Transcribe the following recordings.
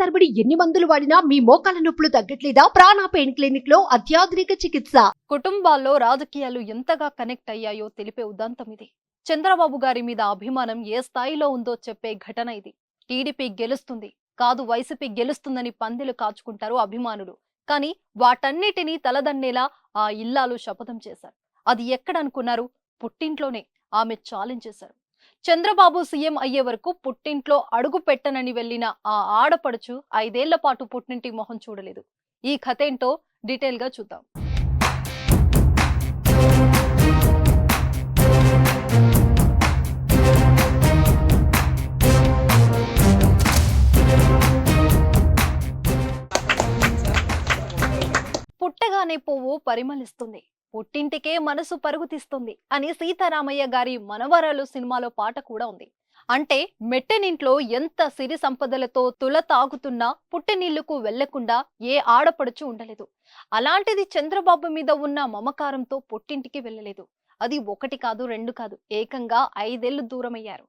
తరబడి ఎన్ని మందులు వాడినా మీ మోకాల నొప్పులు తగ్గట్లేదా? ప్రాణ పెయిన్ క్లినిక్లో అత్యాధునిక చికిత్స. కుటుంబాల్లో రాజకీయాలు ఎంతగా కనెక్ట్ అయ్యాయో తెలిపే ఉదంతం ఇది. చంద్రబాబు గారి మీద అభిమానం ఏ స్థాయిలో ఉందో చెప్పే ఘటన ఇది. టీడీపీ గెలుస్తుంది. కాదు వైసీపీ గెలుస్తుందని పందెలు కాచుకుంటారు అభిమానులు. కానీ వాటన్నిటినీ తలదన్నేలా ఆ ఇల్లాలు శపథం చేశారు. అది ఎక్కడనుకున్నారు? పుట్టింట్లోనే ఆమె ఛాలెంజ్ చేశారు. చంద్రబాబు సీఎం అయ్యే వరకు పుట్టింట్లో అడుగు పెట్టనని వెళ్ళిన ఆ ఆడపడుచు ఐదేళ్ళ పాటు పుట్టింటి మొహం చూడలేదు. ఈ కథ ఏంటో డీటెయిల్గా చూద్దాం. పుట్టగానే పువ్వు పరిమళిస్తుంది. పుట్టింటికే మనసు పరుగు తీస్తుంది అని సీతారామయ్య గారి మనవరాలు సినిమాలో పాట కూడా ఉంది. అంటే మెట్టెనింట్లో ఎంత సిరి సంపదలతో తుల తాగుతున్నా పుట్టినీళ్ళకు వెళ్ళకుండా ఏ ఆడపడుచు ఉండలేదు. అలాంటిది చంద్రబాబు మీద ఉన్న మమకారంతో పుట్టింటికి వెళ్ళలేదు. అది ఒకటి కాదు రెండు కాదు ఏకంగా ఐదేళ్ళు దూరమయ్యారు.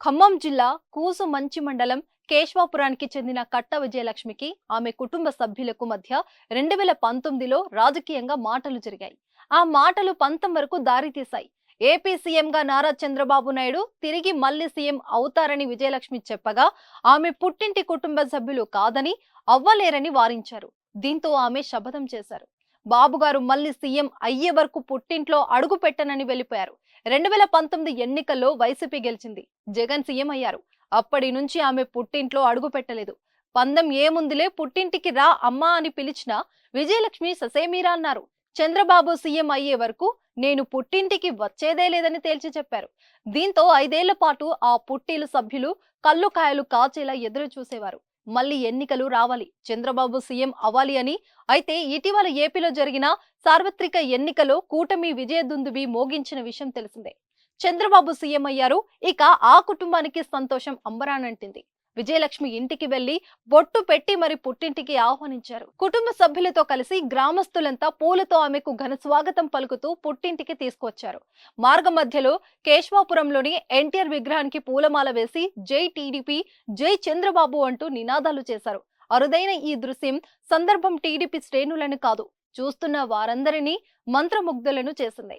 ఖమ్మం జిల్లా కూసు మంచి మండలం కేశవాపురానికి చెందిన కట్ట విజయలక్ష్మికి ఆమె కుటుంబ సభ్యులకు మధ్య రెండు వేల పంతొమ్మిదిలో రాజకీయంగా మాటలు జరిగాయి. ఆ మాటలు పంతం వరకు దారితీశాయి ఏపీ సీఎంగా నారా చంద్రబాబు నాయుడు తిరిగి మళ్ళీ సీఎం అవుతారని విజయలక్ష్మి చెప్పగా ఆమె పుట్టింటి కుటుంబ సభ్యులు కాదని అవ్వలేరని వారించారు. దీంతో ఆమె శపథం చేశారు. బాబుగారు మళ్ళీ సీఎం అయ్యే వరకు పుట్టింట్లో అడుగు పెట్టనని వెళ్ళిపోయారు. రెండు వేల పంతొమ్మిది ఎన్నికల్లో వైసీపీ గెలిచింది. జగన్ సీఎం అయ్యారు. అప్పటి నుంచి ఆమె పుట్టింట్లో అడుగు పెట్టలేదు. పందం ఏముందిలే పుట్టింటికి రా అమ్మా అని పిలిచిన విజయలక్ష్మి ససేమీరా అన్నారు. చంద్రబాబు సీఎం అయ్యే వరకు నేను పుట్టింటికి వచ్చేదే లేదని తేల్చి చెప్పారు. దీంతో ఐదేళ్ళ పాటు ఆ పుట్టిలు సభ్యులు కళ్ళు కాయలు కాచేలా ఎదురు చూసేవారు. మళ్ళీ ఎన్నికలు రావాలి చంద్రబాబు సీఎం అవ్వాలి అని అయితే ఇటీవల ఏపీలో జరిగిన సార్వత్రిక ఎన్నికలో కూటమి విజయదుందుబి మోగించిన విషయం తెలిసిందే. చంద్రబాబు సీఎం అయ్యారు ఇక ఆ కుటుంబానికి సంతోషం అంబరానంటింది. విజయలక్ష్మి ఇంటికి వెళ్ళి బొట్టు పెట్టి మరి పుట్టింటికి ఆహ్వానించారు. కుటుంబ సభ్యులతో కలిసి గ్రామస్తులంతా పూలతో ఆమెకు ఘన స్వాగతం పలుకుతూ పుట్టింటికి తీసుకొచ్చారు. మార్గ మధ్యలో కేశవాపురంలోని ఎన్టీఆర్ విగ్రహానికి పూలమాల వేసి జై టీడీపీ జై చంద్రబాబు అంటూ నినాదాలు చేశారు. అరుదైన ఈ దృశ్యం సందర్భం టీడీపీ శ్రేణులను కాదు చూస్తున్న వారందరినీ మంత్రముగ్ధులను చేసింది.